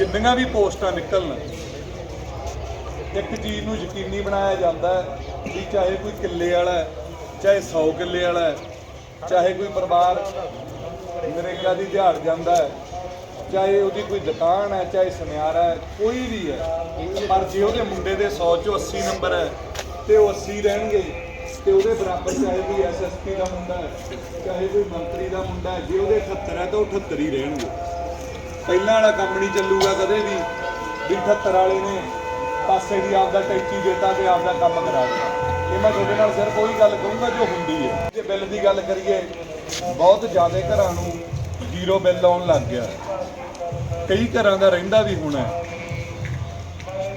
ਜਿੰਨੀਆਂ ਵੀ ਪੋਸਟਾਂ ਨਿਕਲਣ, ਇੱਕ ਚੀਜ਼ ਨੂੰ ਯਕੀਨੀ ਬਣਾਇਆ ਜਾਂਦਾ ਹੈ ਵੀ ਚਾਹੇ ਕੋਈ ਕਿੱਲੇ ਵਾਲਾ ਹੈ, ਚਾਹੇ 100 ਕਿੱਲੇ ਵਾਲਾ ਹੈ, ਚਾਹੇ ਕੋਈ ਪਰਿਵਾਰ ਨਰੇਗਾ ਦੀ ਦਿਹਾੜ ਜਾਂਦਾ ਹੈ, ਚਾਹੇ ਉਹਦੀ ਕੋਈ ਦੁਕਾਨ ਹੈ, ਚਾਹੇ ਸੁਨਿਆਰਾ ਹੈ, ਕੋਈ ਵੀ ਹੈ, ਪਰ ਜੇ ਉਹਦੇ ਮੁੰਡੇ ਦੇ 100 ਚੋਂ 80 ਨੰਬਰ ਹੈ ਤੇ ਉਹ 80 ਰਹਿਣਗੇ ਤੇ ਉਹਦੇ ਬਰਾਬਰ ਚਾਹੇ ਕੋਈ ਐਸਐਸਪੀ ਦਾ ਮੁੰਡਾ ਹੈ, ਚਾਹੇ ਕੋਈ ਮੰਤਰੀ ਦਾ ਮੁੰਡਾ ਹੈ, ਜੇ ਉਹਦੇ 78 ਹੈ ਤਾਂ ਉਹ 78 ਹੀ ਰਹਿਣਗੇ। ਪਹਿਲਾਂ ਵਾਲਾ ਕੰਮ ਨਹੀਂ ਚੱਲੂਗਾ ਕਦੇ ਵੀ। 78 ਵਾਲੇ ਨੇ ਪਾਸੇ ਦੀ ਆਪਦਾ ਟੈਚੀ ਦੇਤਾ ਤੇ ਆਪਦਾ ਕੰਮ ਕਰਾ ਦਿੱਤਾ। ਇਹ ਮੈਂ ਤੁਹਾਡੇ ਨਾਲ ਸਿਰਫ ਉਹੀ ਗੱਲ ਕਹੂੰਗਾ ਜੋ ਹੁੰਦੀ ਹੈ। ਜੇ ਬਿੱਲ ਦੀ ਗੱਲ ਕਰੀਏ, ਬਹੁਤ ਜ਼ਿਆਦਾ ਘਰਾਂ ਨੂੰ ਜ਼ੀਰੋ ਬਿੱਲ ਆਉਣ ਲੱਗ ਗਿਆ। ਕਈ ਘਰਾਂ ਦਾ ਰਹਿੰਦਾ ਵੀ ਹੋਣਾ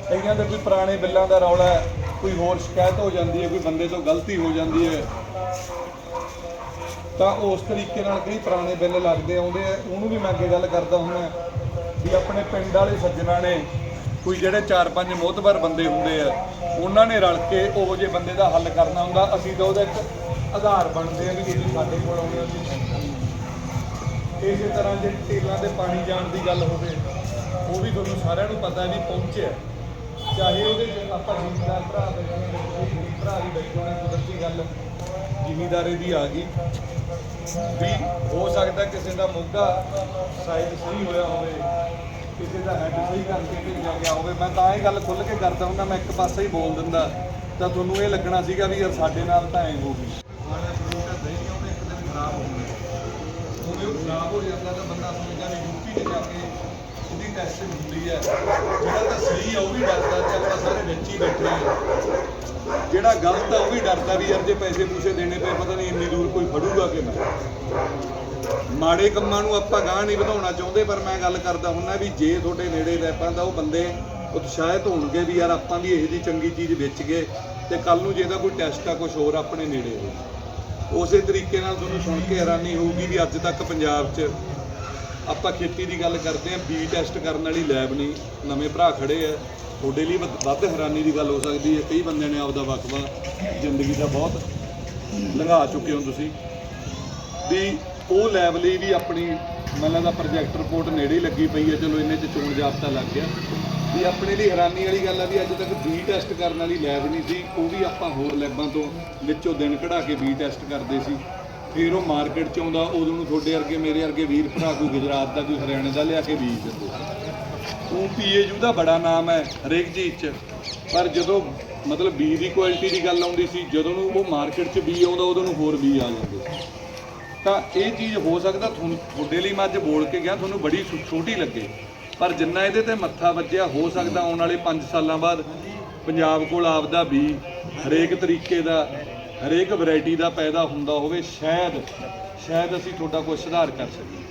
ਕਈਆਂ ਦੇ ਕੋਈ ਪੁਰਾਣੇ ਬਿੱਲਾਂ ਦਾ ਰੌਲਾ ਕੋਈ ਹੋਰ ਸ਼ਿਕਾਇਤ ਹੋ ਜਾਂਦੀ ਹੈ, ਕੋਈ ਬੰਦੇ ਤੋਂ ਗਲਤੀ ਹੋ ਜਾਂਦੀ ਹੈ। ਤਾਂ ਉਸ ਤਰੀਕੇ ਨਾਲ ਕਈ ਪੁਰਾਣੇ ਬਿੱਲ ਲੱਗਦੇ ਆਉਂਦੇ ਆ ਉਹਨੂੰ ਵੀ ਮੈਂ ਅੱਗੇ ਗੱਲ ਕਰਦਾ ਹੁੰਦਾ ਵੀ ਆਪਣੇ ਪਿੰਡ ਵਾਲੇ ਸੱਜਣਾ ਨੇ ਕੋਈ ਜਿਹੜੇ 4-5 ਮੋਤਬਰ ਬੰਦੇ ਹੁੰਦੇ ਆ ਉਹਨਾਂ ਨੇ ਰਲ ਕੇ ਉਹ ਜੇ ਬੰਦੇ ਦਾ ਹੱਲ ਕਰਨਾ ਹੁੰਦਾ ਅਸੀਂ ਤਾਂ ਉਹਦਾ ਇੱਕ ਆਧਾਰ ਬਣਦੇ ਆ ਵੀ ਤੁਸੀਂ ਸਾਡੇ ਕੋਲ ਆਉਂਦੇ ਹੋ, ਅਸੀਂ ਇਸੇ ਤਰ੍ਹਾਂ ਜੇ ਟੇਲਾਂ ਤੇ ਪਾਣੀ ਜਾਣ ਦੀ ਗੱਲ ਹੋਵੇ ਉਹ ਵੀ ਤੁਹਾਨੂੰ ਸਾਰਿਆਂ ਨੂੰ ਪਤਾ ਵੀ ਪਹੁੰਚਿਆ ਚਾਹੇ ਉਹਦੇ 'ਚ ਆਪਾਂ ਜ਼ਿਮੀਦਾਰ ਭਰਾ ਬੈਠੇ ਹੋਣ ਭਰਾ ਵੀ ਬੈਠੇ ਹੋਣ ਕੁਦਰਤੀ ਗੱਲ ਜ਼ਿਮੀਦਾਰੇ ਦੀ ਆ ਗਈ। ਵੀ ਹੋ ਸਕਦਾ ਕਿਸੇ ਦਾ ਮੋਗਾ ਸਾਈਜ਼ ਸਹੀ ਹੋਇਆ ਹੋਵੇ, ਕਿਸੇ ਦਾ ਹੈਡ ਸਹੀ ਕਰਕੇ ਭੇਜਿਆ ਗਿਆ ਹੋਵੇ। ਮੈਂ ਤਾਂ ਇਹ ਗੱਲ ਖੁੱਲ ਕੇ ਕਰਦਾ ਹੁੰਦਾ, ਮੈਂ ਇੱਕ ਪਾਸੇ ਹੀ ਬੋਲ ਦਿੰਦਾ। ਤਾਂ ਤੁਹਾਨੂੰ ਇਹ ਲੱਗਣਾ ਸੀਗਾ ਵੀ ਯਾਰ ਸਾਡੇ ਨਾਲ ਤਾਂ ਐਂ ਹੋ ਗਈ। ਖਰਾਬ ਹੋ ਗਿਆ ਉਹ ਖਰਾਬ ਹੋ ਜਾਂਦਾ ਤਾਂ ਬੰਦਾ ਸਮਝਦਾ ਵੀ ਯੂਪੀ 'ਚ ਜਾ ਕੇ ਉਹਦੀ ਟੈਸਟਿੰਗ ਹੁੰਦੀ ਹੈ। ਜਿਹੜਾ ਤਾਂ ਸਹੀ ਆ, ਉਹ ਵੀ ਡਰਦਾ ਤੇ ਆਪਾਂ ਸਾਰੇ ਵਿੱਚ ਹੀ ਬੈਠੇ ਆ ਜਿਹੜਾ ਗਲਤ ਆ, ਉਹ ਵੀ ਡਰਦਾ ਵੀ ਯਾਰ ਜੇ ਪੈਸੇ ਪੂਸੇ ਦੇਣੇ ਪਏ, ਪਤਾ ਨਹੀਂ ਇੰਨੀ ਦੂਰ ਕੋਈ ਫੜੂਗਾ ਕਿ ਨਾ। ਮਾੜੇ ਕੰਮਾਂ ਨੂੰ ਆਪਾਂ ਗਾਹ ਨਹੀਂ ਵਧਾਉਣਾ ਚਾਹੁੰਦੇ, ਪਰ ਮੈਂ ਗੱਲ ਕਰਦਾ ਹੁੰਨਾ ਵੀ ਜੇ ਤੁਹਾਡੇ ਨੇੜੇ ਲੈਪਾਂ ਦਾ ਉਹ ਬੰਦੇ ਉਤਸ਼ਾਹਿਤ ਹੋਣਗੇ ਵੀ ਯਾਰ ਆਪਾਂ ਵੀ ਇਹੋ ਜੀ ਚੰਗੀ ਚੀਜ਼ ਵੇਚ ਗਏ ਤੇ ਕੱਲ ਨੂੰ ਜੇ ਇਹਦਾ ਕੋਈ ਟੈਸਟ ਆ ਕੁਝ ਹੋਰ ਆਪਣੇ ਨੇੜੇ ਹੋ। ਉਸੇ ਤਰੀਕੇ ਨਾਲ ਤੁਹਾਨੂੰ ਸੁਣ ਕੇ ਹੈਰਾਨੀ ਹੋਊਗੀ ਵੀ ਅੱਜ ਤੱਕ ਪੰਜਾਬ 'ਚ ਆਪਾਂ ਖੇਤੀ ਦੀ ਗੱਲ ਕਰਦੇ ਆਂ ਬੀ ਟੈਸਟ ਕਰਨ ਵਾਲੀ ਲੈਬ ਨਹੀਂ, ਨਵੇਂ ਭਰਾ ਖੜੇ ਆ। ਤੁਹਾਡੇ ਲਈ ਵੱਧ ਵੱਧ ਹੈਰਾਨੀ ਦੀ ਗੱਲ ਹੋ ਸਕਦੀ ਹੈ। ਕਈ ਬੰਦਿਆਂ ਨੇ ਆਪਦਾ ਵਕਵਾ ਜ਼ਿੰਦਗੀ ਦਾ ਬਹੁਤ ਲੰਘਾ ਚੁੱਕੇ ਹੋ ਤੁਸੀਂ। ਵੀ ਉਹ ਲੈਬ ਲਈ ਵੀ ਆਪਣੀ ਮੈਨੂੰ ਦਾ ਪ੍ਰੋਜੈਕਟ ਰਿਪੋਰਟ ਨੇੜੇ ਹੀ ਲੱਗੀ ਪਈ ਹੈ। ਚਲੋ ਇੰਨੇ ਚ ਚੋਣ ਜਾਬਤਾ ਲੱਗ ਗਿਆ। ਵੀ ਆਪਣੇ ਲਈ ਹੈਰਾਨੀ ਵਾਲੀ ਗੱਲ ਆ ਵੀ ਅੱਜ ਤੱਕ ਬੀ ਟੈਸਟ ਕਰਨ ਵਾਲੀ ਲੈਬ ਨਹੀਂ ਸੀ। ਉਹ ਵੀ ਆਪਾਂ ਹੋਰ ਲੈਬਾਂ ਤੋਂ ਵਿੱਚੋਂ ਦਿਨ ਕਢਾ ਕੇ ਬੀ ਟੈਸਟ ਕਰਦੇ ਸੀ। ਫਿਰ ਉਹ ਮਾਰਕੀਟ ਚ ਆਉਂਦਾ, ਉਦੋਂ ਨੂੰ ਤੁਹਾਡੇ ਵਰਗੇ ਮੇਰੇ ਵਰਗੇ ਵੀਰ ਭਰਾ ਕੋਈ ਗੁਜਰਾਤ ਦਾ, ਕੋਈ ਹਰਿਆਣੇ ਦਾ ਲਿਆ ਕੇ ਬੀਜ ਦਿੰਦੇ ਉਹ ਪੀਏਯੂ ਦਾ ਬੜਾ ਨਾਮ ਹੈ, ਹਰੇਕ ਚੀਜ਼ 'ਚ। ਪਰ ਜਦੋਂ ਮਤਲਬ ਬੀ ਦੀ ਕੁਆਲਿਟੀ ਦੀ ਗੱਲ ਆਉਂਦੀ ਸੀ, ਜਦੋਂ ਨੂੰ ਉਹ ਮਾਰਕੀਟ 'ਚ ਬੀ ਆਉਂਦਾ, ਉਦੋਂ ਨੂੰ ਹੋਰ ਬੀ ਆ ਜਾਂਦੇ। ਤਾਂ ਇਹ ਚੀਜ਼ ਹੋ ਸਕਦਾ, ਤੁਹਾਨੂੰ ਤੁਹਾਡੇ ਲਈ ਮੈਂ ਅੱਜ ਬੋਲ ਕੇ ਗਿਆ, ਤੁਹਾਨੂੰ ਬੜੀ ਛੋ- ਛੋਟੀ ਲੱਗੇ। ਪਰ ਜਿੰਨਾ ਇਹਦੇ ਤੇ ਮੱਥਾ ਵੱਜਿਆ, ਹੋ ਸਕਦਾ ਆਉਣ ਵਾਲੇ 5 ਸਾਲਾਂ ਬਾਅਦ ਪੰਜਾਬ ਕੋਲ ਆਪਦਾ ਵੀ ਹਰੇਕ ਤਰੀਕੇ ਦਾ, ਹਰੇਕ ਵੈਰਾਈਟੀ ਦਾ ਪੈਦਾ ਹੁੰਦਾ ਹੋਵੇ, ਸ਼ਾਇਦ ਸ਼ਾਇਦ ਅਸੀਂ ਤੁਹਾਡਾ ਕੋਈ ਸੁਧਾਰ ਕਰ ਸਕੀਏ।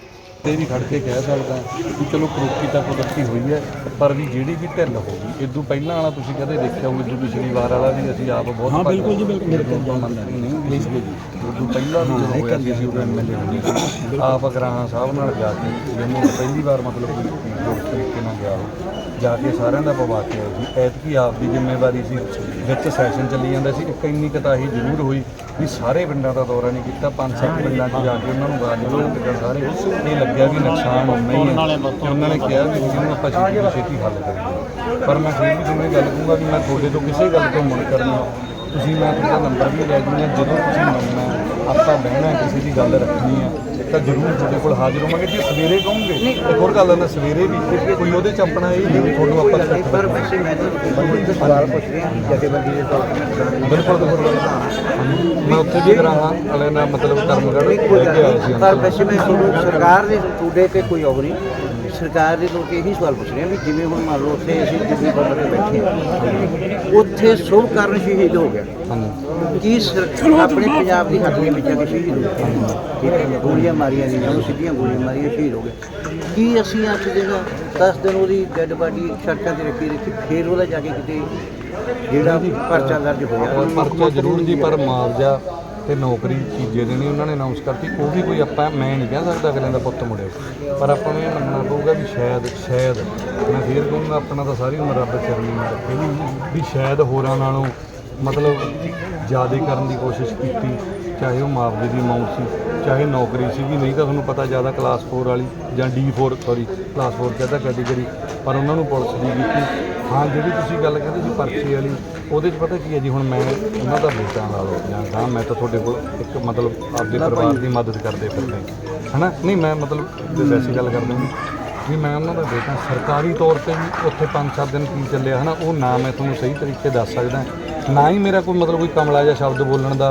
ਤੇ ਵੀ ਖੜ ਕੇ ਕਹਿ ਸਕਦਾ ਕਿ ਚਲੋ ਕਰੋਪੀ ਤਾਂ ਕੁਦਰਤੀ ਹੋਈ ਹੈ ਪਰ ਵੀ ਜਿਹੜੀ ਵੀ ਢਿੱਲ ਹੋ ਗਈ ਇਦੋਂ ਪਹਿਲਾਂ ਵਾਲਾ ਤੁਸੀਂ ਕਦੇ ਦੇਖਿਆ ਹੋਵੇ ਇਦੋਂ ਪਿਛਲੀ ਵਾਰ ਵਾਲਾ ਵੀ ਅਸੀਂ ਆਪ ਬਹੁਤ ਹਾਂ ਬਿਲਕੁਲ ਜੀ ਬਿਲਕੁਲ ਮੰਤਰੀ ਨਹੀਂ ਪਲੀਜ਼ ਜੀ ਉਦੋਂ ਪਹਿਲਾਂ ਵੀ ਜਦੋਂ ਹੋਇਆ ਸੀ ਉਦੋਂ ਐਮਐਲਏ ਹੁੰਦੇ ਆਪ ਅਗਰਾਹਾਂ ਸਾਹਿਬ ਨਾਲ ਜਾ ਕੇ ਜਦੋਂ ਪਹਿਲੀ ਵਾਰ ਮਤਲਬ ਕੋਈ ਤਰੀਕੇ ਨਾਲ ਗਿਆ ਜਾ ਕੇ ਸਾਰਿਆਂ ਦਾ ਪਵਾ ਕੇ ਆਏ ਸੀ। ਐਤਕੀ ਆਪ ਦੀ ਜ਼ਿੰਮੇਵਾਰੀ ਸੀ। ਵਿੱਚ ਸੈਸ਼ਨ ਚੱਲੀ ਜਾਂਦਾ ਸੀ। ਇੱਕ ਇੰਨੀ ਕਤਾਹੀ ਜ਼ਰੂਰ ਹੋਈ ਵੀ ਸਾਰੇ ਪਿੰਡਾਂ ਦਾ ਦੌਰਾ ਨਹੀਂ ਕੀਤਾ। ਪੰਜ ਸੱਤ ਪਿੰਡਾਂ 'ਚ ਜਾ ਕੇ ਉਹਨਾਂ ਨੂੰ ਬਾਅਦ ਨਿਕਲ ਸਾਰੇ। ਇਹ ਲੱਗਿਆ ਵੀ ਨੁਕਸਾਨ ਹੋਣਾ ਹੀ। ਹੈ ਤੇ ਉਹਨਾਂ ਨੇ ਕਿਹਾ ਵੀ ਇਹਨੂੰ ਆਪਾਂ ਛੇਤੀ ਤੋਂ ਛੇਤੀ ਹੱਲ ਕਰੀਏ। ਪਰ ਮੈਂ ਫਿਰ ਵੀ ਤੁਹਾਨੂੰ ਇਹ ਗੱਲ ਕਹੂੰਗਾ ਵੀ ਮੈਂ ਤੁਹਾਡੇ ਤੋਂ ਕਿਸੇ ਗੱਲ ਤੋਂ ਮੁੜ ਕਰਨਾ। ਤੁਸੀਂ ਮੈਂ ਤੁਹਾਡਾ ਨੰਬਰ ਵੀ ਲੈ ਦੂੰਗਾ ਜਦੋਂ ਤੁਸੀਂ ਮੰਗਣਾ ਆਪਾਂ ਬਹਿਣਾ ਕਿਸੇ ਦੀ ਗੱਲ ਰੱਖਣੀ ਆ ਤਾਂ ਜ਼ਰੂਰ ਤੁਹਾਡੇ ਕੋਲ ਹਾਜ਼ਰ ਹੋਵਾਂਗੇ। ਜੇ ਸਵੇਰੇ ਕਹੋਗੇ ਇੱਕ ਹੋਰ ਗੱਲ ਨਾ ਸਵੇਰੇ ਵੀ ਕੋਈ ਉਹਦੇ ਚ ਆਪਣਾ ਇਹ ਨਹੀਂ ਤੁਹਾਨੂੰ ਆਪਾਂ ਮੈਂ ਸਵਾਲ ਪੁੱਛ ਰਿਹਾ ਜਥੇਬੰਦੀ ਦੇ ਤੌਰ ਤੇ ਬਿਲਕੁਲ ਬਿਲਕੁਲ। ਮੈਂ ਉੱਥੇ ਵੀ ਕਰਾਹਾਂ ਵਾਲੇ ਨਾਲ ਮਤਲਬ ਕਰਮਗੜ ਲੈ ਕੇ ਆਇਆ ਸੀ। ਗੱਲ ਪਰ ਵੈਸੇ ਮੈਂ ਤੁਹਾਨੂੰ ਸਰਕਾਰ ਦੇ ਤੁਹਾਡੇ ਤੇ ਕੋਈ ਨਹੀਂ। ਸਰਕਾਰ ਦੇ ਲੋਕ ਇਹੀ ਸਵਾਲ ਪੁੱਛ ਰਹੇ ਆ ਵੀ ਜਿਵੇਂ ਹੁਣ ਮੰਨ ਲਓ ਉੱਥੇ ਅਸੀਂ ਦਿੱਲੀ ਬਾਰਡਰ ਤੇ ਬੈਠੇ ਹਾਂ। ਉੱਥੇ ਸਭ ਕਾਰਨ ਸ਼ਹੀਦ ਹੋ ਗਿਆ। ਕੀ ਸਰ- ਆਪਣੇ ਪੰਜਾਬ ਦੀ ਹੱਦ ਦੇ ਵਿੱਚ ਆ ਕੇ ਸ਼ਹੀਦ ਹੋ ਗਏ। ਠੀਕ ਹੈ, ਗੋਲੀਆਂ ਮਾਰੀਆਂ ਗਈਆਂ, ਉਹ ਸਿੱਧੀਆਂ ਗੋਲੀਆਂ ਮਾਰੀਆਂ, ਸ਼ਹੀਦ ਹੋ ਗਏ। ਕੀ ਅਸੀਂ ਅੱਜ ਜਿਹੜਾ 10 ਦਿਨ ਉਹਦੀ ਡੈੱਡ ਬਾਡੀ ਸੜਕਾਂ ਤੇ ਰੱਖੀ ਰੱਖੀ, ਫੇਰ ਉਹਦਾ ਜਾ ਕੇ ਕਿਤੇ ਜਿਹੜਾ ਪਰਚਾ ਦਰਜ ਹੋਇਆ? ਔਰ ਪਰਚਾ ਜ਼ਰੂਰ ਜੀ, ਪਰ ਮੁਆਵਜ਼ਾ ਤੇ ਨੌਕਰੀ ਤੀਜੇ ਦਿਨ ਹੀ ਉਹਨਾਂ ਨੇ ਅਨਾਉਂਸ ਕਰਤੀ। ਉਹ ਵੀ ਕੋਈ ਆਪਾਂ, ਮੈਂ ਨਹੀਂ ਕਹਿ ਸਕਦਾ ਅਗਲੇ ਦਾ ਪੁੱਤ ਮੁੜਿਆ। ਪਰ ਆਪਾਂ ਨੂੰ ਇਹ ਮੰਨਣਾ ਪਊਗਾ ਵੀ ਸ਼ਾਇਦ ਸ਼ਾਇਦ, ਮੈਂ ਫੇਰ ਕਹੂੰਗਾ ਆਪਣਾ ਤਾਂ ਸਾਰੀ ਉਮਰ ਰੱਬ ਚਰਨੀ ਨਾਲ ਰੱਖੇ ਵੀ ਸ਼ਾਇਦ ਹੋਰਾਂ ਨਾਲੋਂ ਮਤਲਬ ਜ਼ਿਆਦਾ ਕਰਨ ਦੀ ਕੋਸ਼ਿਸ਼ ਕੀਤੀ, ਚਾਹੇ ਉਹ ਮੁਆਵਜ਼ੇ ਦੀ ਅਮਾਉਂਟ ਸੀ, ਚਾਹੇ ਨੌਕਰੀ ਸੀਗੀ ਨਹੀਂ ਤਾਂ ਤੁਹਾਨੂੰ ਪਤਾ ਜ਼ਿਆਦਾ ਕਲਾਸ 4 ਵਾਲੀ ਜਾਂ D4 ਸੌਰੀ ਕਲਾਸ 4 ਕਹਿੰਦਾ ਕੈਟਾਗਰੀ ਪਰ ਉਹਨਾਂ ਨੂੰ ਪੁਲਿਸ ਦੀ ਕੀਤੀ। ਹਾਂ ਜਿਹੜੀ ਤੁਸੀਂ ਗੱਲ ਕਹਿੰਦੇ ਸੀ ਪਰਚੀ ਵਾਲੀ ਉਹਦੇ 'ਚ ਪਤਾ ਕੀ ਹੈ ਜੀ ਹੁਣ ਮੈਂ ਉਹਨਾਂ ਦਾ ਬੇਟਾ ਲਾ ਲਓ ਜਾਂ ਗਾਂ ਮੈਂ ਤਾਂ ਤੁਹਾਡੇ ਕੋਲ ਇੱਕ ਮਤਲਬ ਆਪਦੇ ਪਰਿਵਾਰ ਦੀ ਮਦਦ ਕਰਦੇ ਫਿਰਦੇ ਹਨਾ? ਨਹੀਂ ਮੈਂ ਮਤਲਬ ਜੇ ਵੈਸੀ ਗੱਲ ਕਰਦਾ ਜੀ ਵੀ ਮੈਂ ਉਹਨਾਂ ਦਾ ਬੇਟਾ ਸਰਕਾਰੀ ਤੌਰ ਤੇ ਵੀ ਉੱਥੇ 5-7 ਦਿਨ ਕੀ ਚੱਲਿਆ ਹਨਾ? ਉਹ ਨਾ ਮੈਂ ਤੁਹਾਨੂੰ ਸਹੀ ਤਰੀਕੇ ਦੱਸ ਸਕਦਾ ਨਾ ਹੀ ਮੇਰਾ ਕੋਈ ਮਤਲਬ ਕੋਈ ਕਮਲਾ ਜਿਹਾ ਸ਼ਬਦ ਬੋਲਣ ਦਾ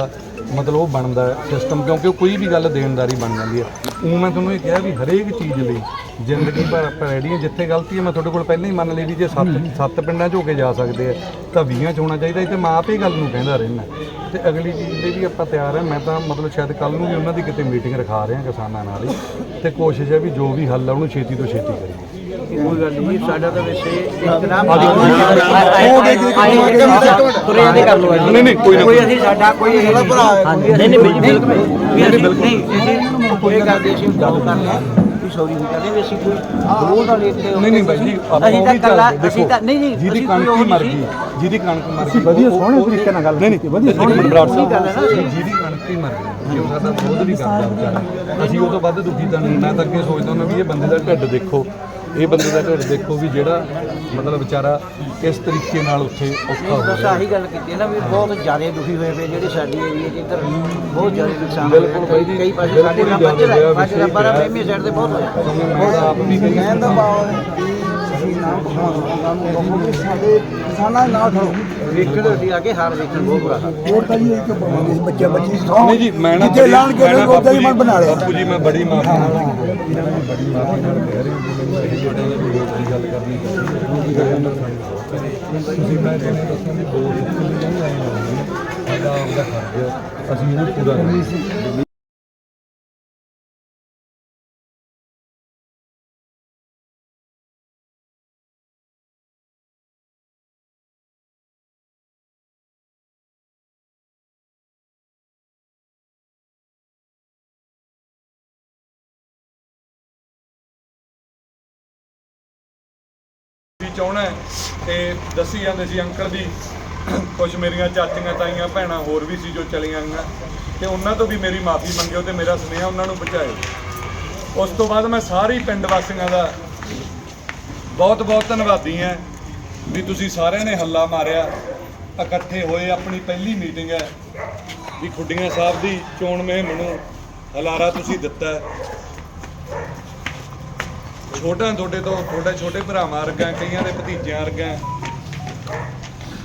ਮਤਲਬ ਉਹ ਬਣਦਾ ਸਿਸਟਮ ਕਿਉਂਕਿ ਉਹ ਕੋਈ ਵੀ ਗੱਲ ਦੇਣਦਾਰੀ ਬਣ ਜਾਂਦੀ ਹੈ। ਉਹ ਮੈਂ ਤੁਹਾਨੂੰ ਇਹ ਕਿਹਾ ਵੀ ਹਰੇਕ ਚੀਜ਼ ਲਈ ਜ਼ਿੰਦਗੀ ਭਰ ਆਪਾਂ ਰੈਡੀ ਹਾਂ। ਜਿੱਥੇ ਗਲਤੀ ਹੈ ਮੈਂ ਤੁਹਾਡੇ ਕੋਲ ਪਹਿਲਾਂ ਹੀ ਮੰਨ ਲਈ ਵੀ ਜੇ ਸੱਤ ਸੱਤ ਪਿੰਡਾਂ 'ਚ ਹੋ ਕੇ ਜਾ ਸਕਦੇ ਆ ਤਾਂ 20 'ਚ ਹੋਣਾ ਚਾਹੀਦਾ। ਤੇ ਮੈਂ ਆਪੇ ਗੱਲ ਨੂੰ ਕਹਿੰਦਾ ਰਹਿਣਾ ਤੇ ਅਗਲੀ ਚੀਜ਼ ਲਈ ਵੀ ਆਪਾਂ ਤਿਆਰ ਹਾਂ। ਮੈਂ ਤਾਂ ਮਤਲਬ ਸ਼ਾਇਦ ਕੱਲ ਨੂੰ ਵੀ ਉਹਨਾਂ ਦੀ ਕਿਤੇ ਮੀਟਿੰਗ ਰਖਾ ਰਿਹਾ ਕਿਸਾਨਾਂ ਨਾਲ ਹੀ। ਤੇ ਕੋਸ਼ਿਸ਼ ਹੈ ਵੀ ਜੋ ਵੀ ਹੱਲ ਆ ਉਹਨੂੰ ਛੇਤੀ ਤੋਂ ਛੇਤੀ ਕਰੀਏ। ਕੋਈ ਗੱਲ ਨਹੀਂ ਸਾਡਾ ਤਾਂ ਵੈਸੇ ਇੱਕ ਨਾਮ ਨਹੀਂ ਨਹੀਂ ਕੋਈ ਨਾ ਕੋਈ ਅਸੀਂ ਸਾਡਾ ਕੋਈ ਇਹ ਨਹੀਂ ਨਹੀਂ ਬਿਲਕੁਲ। ਵੀ ਅਸੀਂ ਨਹੀਂ ਅਸੀਂ ਕੋਈ ਕਰਦੇ ਅਸੀਂ ਗੱਲ ਕਰਦੇ ਹਾਂ ਵੀ ਸੌਰੀ ਵੀ ਕਰਦੇ ਵੀ ਅਸੀਂ ਕੋਈ ਵਿਰੋਧ ਵਾਲੇ ਇੱਥੇ ਨਹੀਂ ਨਹੀਂ ਬਾਈ ਜੀ ਆਪਾਂ ਅਸੀਂ ਉਹ ਤਾਂ ਵੀ ਕੱਲਾ ਚੱਲਦੇ ਅਸੀਂ ਤਾਂ ਨਹੀਂ ਨਹੀਂ ਜਿਹਦੀ ਕਣਕ ਮਰ ਨਹੀਂ ਗਈ ਸੀ। ਜਿਹਦੀ ਕਣਕ ਮਰ ਗਈ ਵਧੀਆ ਸੋਹਣੇ ਤਰੀਕੇ ਨਾਲ ਗੱਲ ਵਧੀਆ ਸੋਹਣੀ ਬਰਾੜ ਸੋਹਣੀ ਗੱਲ ਹੈ ਨਾ। ਜਿਹਦੀ ਕਣਕ ਹੀ ਮਰ ਗਈ ਜੋ ਸਾਡਾ ਵਿਰੋਧ ਵੀ ਕਰਦਾ ਵਿਚਾਰਾ। ਅਸੀਂ ਉਹ ਤੋਂ ਵੱਧ ਦੁਖੀ ਤਾਂ ਨਹੀਂ। ਮੈਂ ਤਾਂ ਅੱਗੇ ਸੋਚਦਾ ਹੁੰਦਾ ਵੀ ਇਹ ਬੰਦੇ ਦਾ ਢਿੱਡ ਦੇਖੋ ਇਹ ਬੰਦੇ ਦਾ ਢਿੱਡ ਦੇਖੋ ਵੀ ਜਿਹੜਾ ਮਤਲਬ ਵਿਚਾਰਾ ਕਿਸ ਤਰੀਕੇ ਨਾਲ ਉੱਥੇ ਔਖਾ ਹੋ ਬਸ ਰਿਹਾ ਆਹੀ ਗੱਲ ਕੀਤੀ ਹੈ ਨਾ ਵੀ ਬਹੁਤ ਜ਼ਿਆਦਾ ਦੁਖੀ ਹੋਏ ਪਏ ਜਿਹੜੇ ਸਾਡੇ ਏਰੀਏ 'ਚ ਇੱਧਰ ਬਹੁਤ ਜ਼ਿਆਦਾ ਨੁਕਸਾਨ ਬਿਲਕੁਲ ਬਾਈ ਜੀ, ਕਈ ਪਾਸੇ ਸਾਡੇ ਬਿਲਕੁਲ ਜ਼ਿਆਦਾ ਹੋਇਆ, ਸਾਡੇ ਵਿਸ਼ੇ ਨੰਬਰ ਆ ਪਿਆ। ਫੇਮੀ ਸਾਈਡ ਤੇ ਬਹੁਤ ਹੋਇਆ। ਮੈਂ ਆਪ ਵੀ ਕਈ ਸਾਡੇ ਕਿਸਾਨਾਂ ਦੇ ਨਾਲ ਖੜੋ ਵੇਖਣ ਅਸੀਂ ਆ ਕੇ ਹਾਰ ਵੇਖਣ ਬਹੁਤ ਬੁਰਾ ਹਾਲ। ਵੋਟ ਤਾਂ ਜੀ ਇੱਕ ਬੱਚੇ ਬੱਚੀ ਸੌ ਨਹੀਂ ਜੀ ਮੈਂ ਨਾ ਜਿੱਥੇ ਮੈਂ ਨਾ ਕਰੇ ਉਹਦਾ ਹੀ ਮਨ ਬਣਾ ਲਿਆ। ਬਾਪੂ ਜੀ ਮੈਂ ਬੜੀ ਮਾਫੀ ਇਹਨਾਂ ਨੇ ਬੜੀ ਮਾਫੀ ਨਾਲ ਕਹਿ ਰਹੇ ਕਿ ਮੈਨੂੰ ਇਹ ਜਿਹੜੇ ਦਾ ਵਿਰੋਧ ਦੀ ਗੱਲ ਕਰਨੀ ਤੁਸੀਂ ਮੈਂ ਤੁਹਾਨੂੰ ਦੱਸਾਂ ਵੀ ਦੋ ਸੁੱਕੇ ਨਹੀਂ ਹੋਣਗੇ ਸਾਡਾ ਆਪਦਾ ਹੈ, ਅਸੀਂ ਇਹਨੂੰ ਪੂਰਾ ਕਰਾਂਗੇ। ਚਾਹਣਾ ਹੈ ਤੇ ਦੱਸੀ ਜਾਂਦੇ ਸੀ ਅੰਕਲ ਵੀ ਕੁਝ ਮੇਰੀਆਂ ਚਾਚੀਆਂ, ਤਾਈਆਂ, ਭੈਣਾਂ ਹੋਰ ਵੀ ਸੀ ਜੋ ਚਲੀਆਂ ਗਈਆਂ ਤੇ ਉਹਨਾਂ ਤੋਂ ਵੀ ਮੇਰੀ ਮਾਫੀ ਮੰਗਿਓ ਤੇ ਮੇਰਾ ਸੁਨੇਹਾ ਉਹਨਾਂ ਨੂੰ ਪਹੁੰਚਾਇਓ। ਉਸ ਤੋਂ ਬਾਅਦ ਮੈਂ ਸਾਰੇ ਪਿੰਡ ਵਾਸੀਆਂ ਦਾ ਬਹੁਤ ਬਹੁਤ ਧੰਨਵਾਦੀ ਹਾਂ ਵੀ ਤੁਸੀਂ ਸਾਰਿਆਂ ਨੇ ਹੱਲਾ ਮਾਰਿਆ, ਇਕੱਠੇ ਹੋਏ, ਆਪਣੀ ਪਹਿਲੀ ਮੀਟਿੰਗ ਹੈ ਵੀ ਖੁੱਡੀਆਂ ਸਾਹਿਬ ਦੀ ਚੋਣ ਮੁਹਿੰਮ ਨੂੰ ਹਲਾਰਾ ਤੁਸੀਂ ਦਿੱਤਾ ਛੋਟਾ ਤੁਹਾਡੇ ਤੋਂ, ਤੁਹਾਡੇ ਛੋਟੇ ਭਰਾਵਾਂ ਵਰਗਾ, ਕਈਆਂ ਦੇ ਭਤੀਜਿਆਂ ਵਰਗਾ।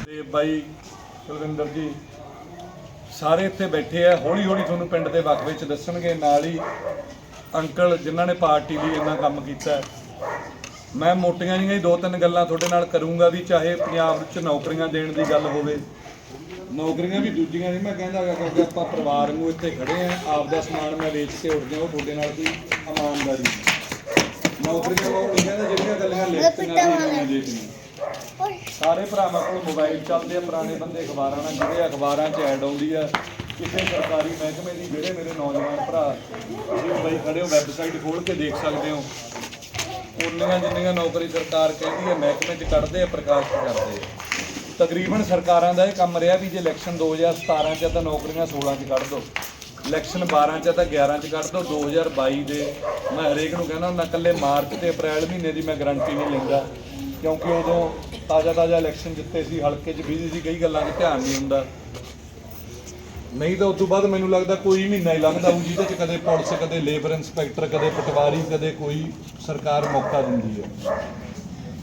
ਤੇ ਬਾਈ ਕੁਲਵਿੰਦਰ ਜੀ, ਸਾਰੇ ਇੱਥੇ ਬੈਠੇ ਆ ਹੌਲੀ ਹੌਲੀ ਤੁਹਾਨੂੰ ਪਿੰਡ ਦੇ ਵਕ ਵਿੱਚ ਦੱਸਣਗੇ, ਨਾਲ ਹੀ ਅੰਕਲ ਜਿਨ੍ਹਾਂ ਨੇ ਪਾਰਟੀ ਲਈ ਇੰਨਾ ਕੰਮ ਕੀਤਾ। ਮੈਂ ਮੋਟੀਆਂ ਜਿਹੀਆਂ ਹੀ ਦੋ ਤਿੰਨ ਗੱਲਾਂ ਤੁਹਾਡੇ ਨਾਲ ਕਰੂੰਗਾ ਵੀ, ਚਾਹੇ ਪੰਜਾਬ ਵਿੱਚ ਨੌਕਰੀਆਂ ਦੇਣ ਦੀ ਗੱਲ ਹੋਵੇ। ਨੌਕਰੀਆਂ ਵੀ ਦੂਜੀਆਂ ਨਹੀਂ, ਮੈਂ ਕਹਿੰਦਾ ਹੈਗਾ ਕਿਉਂਕਿ ਆਪਾਂ ਪਰਿਵਾਰ ਨੂੰ ਇੱਥੇ ਖੜੇ ਆ, ਆਪਦਾ ਸਮਾਨ ਮੈਂ ਵੇਚ ਕੇ ਉੱਠ ਗਿਆ ਉਹ ਤੁਹਾਡੇ ਨਾਲ ਕੋਈ ਇਮਾਨਦਾਰੀ ਨੌਕਰੀਆਂ ਦੇ ਜਿਹੜੀਆਂ ਗੱਲਾਂ ਲਿਖਤੀਆਂ ਸਾਰੇ ਭਰਾਵਾਂ ਕੋਲ ਮੋਬਾਈਲ ਚੱਲਦੇ ਆ ਪੁਰਾਣੇ ਬੰਦੇ ਅਖਬਾਰਾਂ ਨਾਲ ਜਿਹੜੇ ਅਖਬਾਰਾਂ 'ਚ ਐਡ ਆਉਂਦੀ ਆ ਕਿਸੇ ਸਰਕਾਰੀ ਮਹਿਕਮੇ ਦੀ ਜਿਹੜੇ ਮੇਰੇ ਨੌਜਵਾਨ ਭਰਾ ਤੁਸੀਂ ਬਾਈ ਖੜੇ ਹੋ ਵੈਬਸਾਈਟ ਖੋਲ ਕੇ ਦੇਖ ਸਕਦੇ ਹੋ। ਉਨੀਆਂ ਜਿੰਨੀਆਂ ਨੌਕਰੀ ਸਰਕਾਰ ਕਹਿੰਦੀ ਹੈ ਮਹਿਕਮੇ 'ਚ ਕੱਢਦੇ ਆ ਪ੍ਰਕਾਸ਼ਿਤ ਕਰਦੇ ਆ। ਤਕਰੀਬਨ ਸਰਕਾਰਾਂ ਦਾ ਇਹ ਕੰਮ ਰਿਹਾ ਵੀ ਜੇ ਇਲੈਕਸ਼ਨ 2017 'ਚ ਤਾਂ ਨੌਕਰੀਆਂ 16 'ਚ ਕੱਢ ਦੋ। ਇਲੈਕਸ਼ਨ 12 'ਚ ਆ ਤਾਂ 11 'ਚ ਕੱਢ ਦੋ 2022 ਦੇ। ਮੈਂ ਹਰੇਕ ਨੂੰ ਕਹਿੰਦਾ ਹੁੰਦਾ, ਇਕੱਲੇ ਮਾਰਚ ਤੇ ਅਪ੍ਰੈਲ ਮਹੀਨੇ ਦੀ ਮੈਂ ਗਾਰੰਟੀ ਨਹੀਂ ਲੈਂਦਾ, ਕਿਉਂਕਿ ਉਦੋਂ ਤਾਜ਼ਾ ਤਾਜ਼ਾ ਇਲੈਕਸ਼ਨ ਜਿੱਤੇ ਸੀ, ਹਲਕੇ 'ਚ ਬਿਜ਼ੀ ਸੀ, ਕਈ ਗੱਲਾਂ 'ਚ ਧਿਆਨ ਨਹੀਂ ਹੁੰਦਾ। ਨਹੀਂ ਤਾਂ ਉਸ ਤੋਂ ਬਾਅਦ ਮੈਨੂੰ ਲੱਗਦਾ ਕੋਈ ਮਹੀਨਾ ਹੀ ਲੰਘਦਾ ਹੋਊ, ਜਿਹਦੇ 'ਚ ਕਦੇ ਪੁਲਿਸ, ਕਦੇ ਲੇਬਰ ਇੰਸਪੈਕਟਰ ਕਦੇ ਪਟਵਾਰੀ, ਕਦੇ ਕੋਈ ਸਰਕਾਰ ਮੌਕਾ ਦਿੰਦੀ ਹੈ।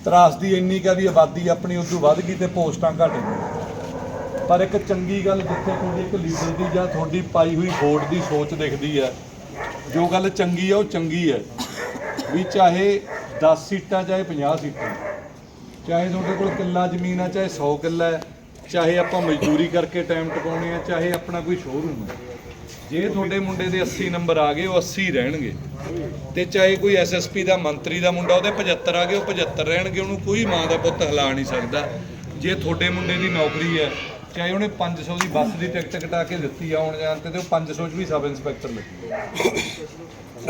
ਤਰਾਸਦੀ ਇੰਨੀ ਕਾ ਵੀ ਆਬਾਦੀ ਆਪਣੀ ਉਦੋਂ ਵੱਧ ਗਈ ਤੇ ਪੋਸਟਾਂ ਘਟ ਗਈਆਂ। ਪਰ ਇੱਕ ਚੰਗੀ ਗੱਲ ਜਿੱਥੇ ਤੁਹਾਡੀ ਇੱਕ ਲੀਡਰ ਦੀ ਜਾਂ ਤੁਹਾਡੀ ਪਾਈ ਹੋਈ ਵੋਟ ਦੀ ਸੋਚ ਦਿਖਦੀ ਹੈ, ਜੋ ਗੱਲ ਚੰਗੀ ਹੈ ਉਹ ਚੰਗੀ ਹੈ। ਵੀ ਚਾਹੇ 10 ਸੀਟਾਂ, ਚਾਹੇ 50 ਸੀਟਾਂ, ਚਾਹੇ ਤੁਹਾਡੇ ਕੋਲ ਕਿੱਲਾ ਜ਼ਮੀਨ ਆ, ਚਾਹੇ 100 ਕਿੱਲਾ ਹੈ, ਚਾਹੇ ਆਪਾਂ ਮਜ਼ਦੂਰੀ ਕਰਕੇ ਟਾਈਮ ਟਪਾਉਣੇ ਆ, ਚਾਹੇ ਆਪਣਾ ਕੋਈ ਸ਼ੋਰੂਮ ਹੈ। ਜੇ ਤੁਹਾਡੇ ਮੁੰਡੇ ਦੇ 80 ਨੰਬਰ ਆ ਗਏ, ਉਹ 80 ਰਹਿਣਗੇ। ਤੇ ਚਾਹੇ ਕੋਈ ਐਸਐਸਪੀ ਦਾ ਮੰਤਰੀ ਦਾ ਮੁੰਡਾ, ਉਹਦੇ 75 ਆ ਗਏ, ਉਹ 75 ਰਹਿਣਗੇ, ਉਹਨੂੰ ਕੋਈ ਮਾਂ ਦਾ ਪੁੱਤ ਹਿਲਾ ਨਹੀਂ ਸਕਦਾ। ਜੇ ਤੁਹਾਡੇ ਮੁੰਡੇ ਦੀ ਨੌਕਰੀ ਹੈ ਚਾਹੇ ਉਹਨੇ 500 ਦੀ ਬੱਸ ਦੀ ਟਿਕਟ ਕਟਾ ਕੇ ਦਿੱਤੀ ਆਉਣ ਜਾਣ ਤੇ ਤੇ ਉਹ 500 ਚ ਵੀ ਸਬ ਇੰਸਪੈਕਟਰ ਲੱਗੇ।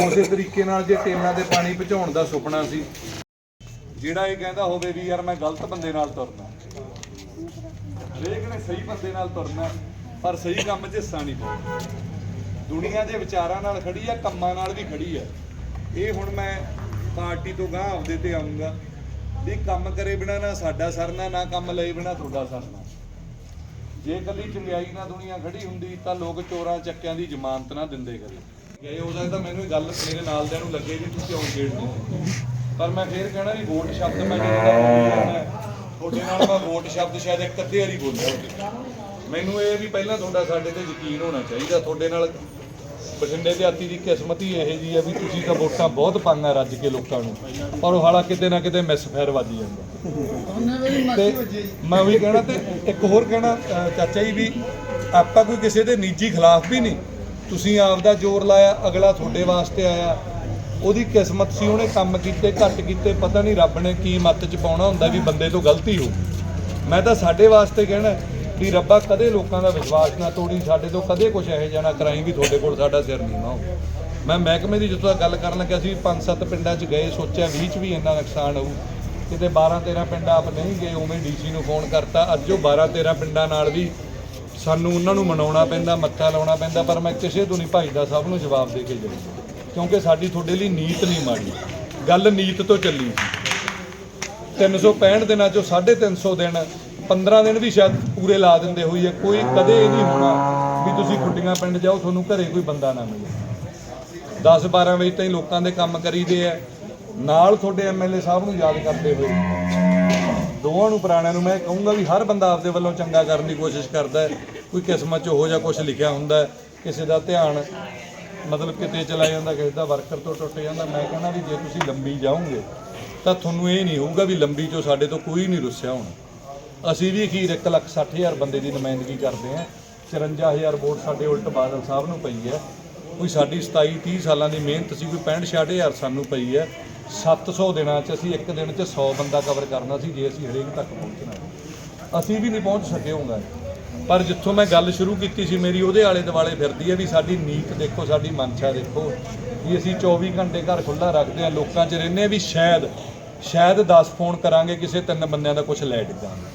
ਉਸੇ ਤਰੀਕੇ ਨਾਲ ਜੇ ਟੇਲਾਂ ਦੇ ਪਾਣੀ ਪਹੁੰਚਾਉਣ ਦਾ ਸੁਪਨਾ ਸੀ, ਜਿਹੜਾ ਇਹ ਕਹਿੰਦਾ ਹੋਵੇ ਵੀ ਯਾਰ ਮੈਂ ਗਲਤ ਬੰਦੇ ਨਾਲ ਤੁਰਨਾ। ਹਰੇਕ ਨੇ ਸਹੀ ਬੰਦੇ ਨਾਲ ਤੁਰਨਾ, ਪਰ ਸਹੀ ਕੰਮ 'ਚ ਹਿੱਸਾ ਨਹੀਂ ਪਾਉਣਾ। ਦੁਨੀਆ ਦੇ ਵਿਚਾਰਾਂ ਨਾਲ ਖੜੀ ਆ, ਕੰਮਾਂ ਨਾਲ ਵੀ ਖੜੀ ਆ। ਇਹ ਹੁਣ ਮੈਂ ਪਾਰਟੀ ਤੋਂ ਗਾਂ ਆਪਦੇ ਤੇ ਆਉਂਗਾ ਵੀ ਕੰਮ ਕਰੇ ਬਿਨਾ ਨਾ ਸਾਡਾ ਸਰਨਾ, ਨਾ ਕੰਮ ਲਏ ਬਿਨਾ ਤੁਹਾਡਾ ਸਰਨਾ। ਜੇ ਕੱਲੀ ਚੰਗਿਆਈ ਨਾਲ ਦੁਨੀਆ ਖੜੀ ਹੁੰਦੀ ਤਾਂ ਲੋਕ ਚੋਰਾਂ ਚੱਕਿਆਂ ਦੀ ਜ਼ਮਾਨਤ ਨਾ ਦਿੰਦੇ ਕਰੇ ਇਹ ਹੋ ਸਕਦਾ ਮੈਨੂੰ ਗੱਲ ਮੇਰੇ ਨਾਲ ਦਿਆਂ ਨੂੰ ਲੱਗੇ ਵੀ ਤੂੰ ਕਿਉਂ ਛੇੜਦੀ ਪਰ ਮੈਂ ਫੇਰ ਕਹਿਣਾ ਵੀ ਵੋਟ ਸ਼ਬਦ ਮੈਂ ਜਿਹੜਾ ਤੁਹਾਡੇ ਨਾਲ ਮੈਂ ਵੋਟ ਸ਼ਬਦ ਸ਼ਾਇਦ ਇੱਕ ਅੱਧੇ ਵਾਰੀ ਬੋਲਿਆ ਹੋਵੇ। ਮੈਨੂੰ ਇਹ ਵੀ ਪਹਿਲਾਂ ਤੁਹਾਡਾ ਸਾਡੇ ਤੇ ਯਕੀਨ ਹੋਣਾ ਚਾਹੀਦਾ, ਤੁਹਾਡੇ ਨਾਲ ਬਠਿੰਡੇ ਦੇ ਆਤੀ ਦੀ ਕਿਸਮਤ ਹੀ ਇਹ ਜੀ ਆ ਵੀ ਤੁਸੀਂ ਤਾਂ ਵੋਟਾਂ ਬਹੁਤ ਪਾਈਆਂ ਰੱਜ ਕੇ ਲੋਕਾਂ ਨੂੰ। ਪਰ ਉਹ ਹਾਲਾ ਕਿਤੇ ਨਾ ਕਿਤੇ ਮਿਸਫਾਇਰ ਵੱਜ ਜਾਂਦਾ। ਤੇ ਮੈਂ ਵੀ ਕਹਿਣਾ ਤੇ ਇੱਕ ਹੋਰ ਕਹਿਣਾ ਚਾਚਾ ਜੀ ਵੀ ਆਪਾਂ ਕੋਈ ਕਿਸੇ ਦੇ ਨਿੱਜੀ ਖਿਲਾਫ ਵੀ ਨਹੀਂ। ਤੁਸੀਂ ਆਪ ਦਾ ਜ਼ੋਰ ਲਾਇਆ ਅਗਲਾ ਤੁਹਾਡੇ ਵਾਸਤੇ ਆਇਆ। ਉਹਦੀ ਕਿਸਮਤ ਸੀ ਉਹਨੇ ਕੰਮ ਕੀਤੇ ਘੱਟ ਕੀਤੇ ਪਤਾ ਨਹੀਂ ਰੱਬ ਨੇ ਕੀ ਮੱਤ ਚ ਪਾਉਣਾ ਹੁੰਦਾ ਵੀ ਬੰਦੇ ਤੋਂ ਗਲਤੀ ਹੋ ਮੈਂ ਤਾਂ ਸਾਡੇ ਵਾਸਤੇ ਕਹਿਣਾ ਵੀ ਰੱਬਾ ਕਦੇ ਲੋਕਾਂ ਦਾ ਵਿਸ਼ਵਾਸ ਨਾ ਤੋੜੀ, ਸਾਡੇ ਤੋਂ ਕਦੇ ਕੁਝ ਇਹੋ ਜਿਹਾ ਨਾ ਕਰਾਈ ਵੀ ਤੁਹਾਡੇ ਕੋਲ ਸਾਡਾ ਸਿਰ ਨਹੀਂ ਨਾ ਹੋ ਮੈਂ ਮਹਿਕਮੇ ਦੀ ਜਦੋਂ ਗੱਲ ਕਰਨ ਲੱਗਿਆ ਸੀ ਪੰਜ ਸੱਤ ਪਿੰਡਾਂ 'ਚ ਗਏ, ਸੋਚਿਆ 20 'ਚ ਵੀ ਇੰਨਾ ਨੁਕਸਾਨ ਹੋਊ। ਕਿਤੇ 12 13 ਪਿੰਡ ਆਪ ਨਹੀਂ ਗਏ, ਉਵੇਂ ਡੀਸੀ ਨੂੰ ਫੋਨ ਕਰਤਾ, ਅੱਜ ਉਹ 12 13 ਪਿੰਡਾਂ ਨਾਲ ਵੀ ਸਾਨੂੰ ਉਹਨਾਂ ਨੂੰ ਮਨਾਉਣਾ ਪੈਂਦਾ, ਮੱਥਾ ਲਾਉਣਾ ਪੈਂਦਾ, ਪਰ ਮੈਂ ਕਿਸੇ ਤੋਂ ਨਹੀਂ ਭਾਈਦਾ ਸਭ ਨੂੰ ਜਵਾਬ ਦੇ ਕੇ ਜਾਈ ਕਿਉਂਕਿ ਸਾਡੀ ਤੁਹਾਡੇ ਲਈ ਨੀਤ ਨਹੀਂ ਮਾੜੀ। ਗੱਲ ਨੀਤ ਤੋਂ ਚੱਲੀ ਸੀ। 365 ਦਿਨਾਂ ਚੋਂ 350 ਦਿਨ 15 ਦਿਨ ਵੀ ਸ਼ਾਇਦ ਪੂਰੇ ਲਾ ਦਿੰਦੇ ਹੋਈ ਹੈ, ਕੋਈ ਕਦੇ ਇਹ ਨਹੀਂ ਹੋਣਾ ਵੀ ਤੁਸੀਂ ਖੁੱਡੀਆਂ ਪਿੰਡ ਜਾਓ, ਤੁਹਾਨੂੰ ਘਰੇ ਕੋਈ ਬੰਦਾ ਨਾ ਮਿਲੇ। 10 12 ਵਜੇ ਤਾਈਂ ਲੋਕਾਂ ਦੇ ਕੰਮ ਕਰੀਦੇ ਆ। ਨਾਲ ਤੁਹਾਡੇ ਐਮਐਲਏ ਸਾਹਿਬ ਨੂੰ ਯਾਦ ਕਰਦੇ ਹੋਏ, ਦੋਵਾਂ ਨੂੰ ਪੁਰਾਣਿਆਂ ਨੂੰ ਮੈਂ ਕਹੂੰਗਾ ਵੀ ਹਰ ਬੰਦਾ ਆਪਦੇ ਵੱਲੋਂ ਚੰਗਾ ਕਰਨ ਦੀ ਕੋਸ਼ਿਸ਼ ਕਰਦਾ ਕੋਈ ਕਿਸਮਤ 'ਚ ਹੋ ਜਾ ਕੁਝ ਲਿਖਿਆ ਹੁੰਦਾ ਕਿਸੇ ਦਾ ਧਿਆਨ ਮਤਲਬ ਕਿਤੇ ਚਲਾ ਜਾਂਦਾ, ਕਿਸੇ ਦਾ ਵਰਕਰ ਤੋਂ ਟੁੱਟ ਜਾਂਦਾ। ਮੈਂ ਕਹਿੰਦਾ ਵੀ ਜੇ ਤੁਸੀਂ ਲੰਬੀ ਜਾਓਗੇ, ਤਾਂ ਤੁਹਾਨੂੰ ਇਹ ਨਹੀਂ ਹੋਊਗਾ ਵੀ ਲੰਬੀ 'ਚੋਂ ਸਾਡੇ ਤੋਂ ਕੋਈ ਨਹੀਂ ਰੁੱਸਿਆ ਹੋਣਾ। ਅਸੀਂ ਵੀ ਅਖੀਰ 160000 ਬੰਦੇ ਦੀ ਨੁਮਾਇੰਦਗੀ ਕਰਦੇ ਹਾਂ। 54000 ਵੋਟ ਸਾਡੇ ਉਲਟ ਬਾਦਲ ਸਾਹਿਬ ਨੂੰ ਪਈ ਹੈ। ਕੋਈ ਸਾਡੀ 27 30 ਸਾਲਾਂ ਦੀ ਮਿਹਨਤ ਸੀ, ਕੋਈ 65 66000 ਸਾਨੂੰ ਪਈ ਹੈ। 700 ਦਿਨਾਂ 'ਚ ਅਸੀਂ ਇੱਕ ਦਿਨ 'ਚ 100 ਬੰਦਾ ਕਵਰ ਕਰਨਾ ਸੀ, ਜੇ ਅਸੀਂ ਹਰੇਕ ਤੱਕ ਪਹੁੰਚਣਾ ਅਸੀਂ ਵੀ ਨਹੀਂ ਪਹੁੰਚ ਸਕੇ ਹੋਊਗਾ ਪਰ ਜਿੱਥੋਂ ਮੈਂ ਗੱਲ ਸ਼ੁਰੂ ਕੀਤੀ ਸੀ, ਮੇਰੀ ਉਹਦੇ ਆਲੇ ਦੁਆਲੇ ਫਿਰਦੀ ਹੈ ਵੀ ਸਾਡੀ ਨੀਤ ਦੇਖੋ, ਸਾਡੀ ਮਨਸ਼ਾ ਦੇਖੋ। ਵੀ ਅਸੀਂ 24 ਘੰਟੇ ਘਰ ਖੁੱਲਾ ਰੱਖਦੇ ਹਾਂ, ਲੋਕਾਂ 'ਚ ਰਹਿੰਦੇ ਹਾਂ ਵੀ ਸ਼ਾਇਦ ਸ਼ਾਇਦ 10 ਫੋਨ ਕਰਾਂਗੇ, ਕਿਸੇ ਤਿੰਨ ਬੰਦਿਆਂ ਦਾ ਕੁਝ ਲੈ ਡਿੱਗਾਂਗੇ।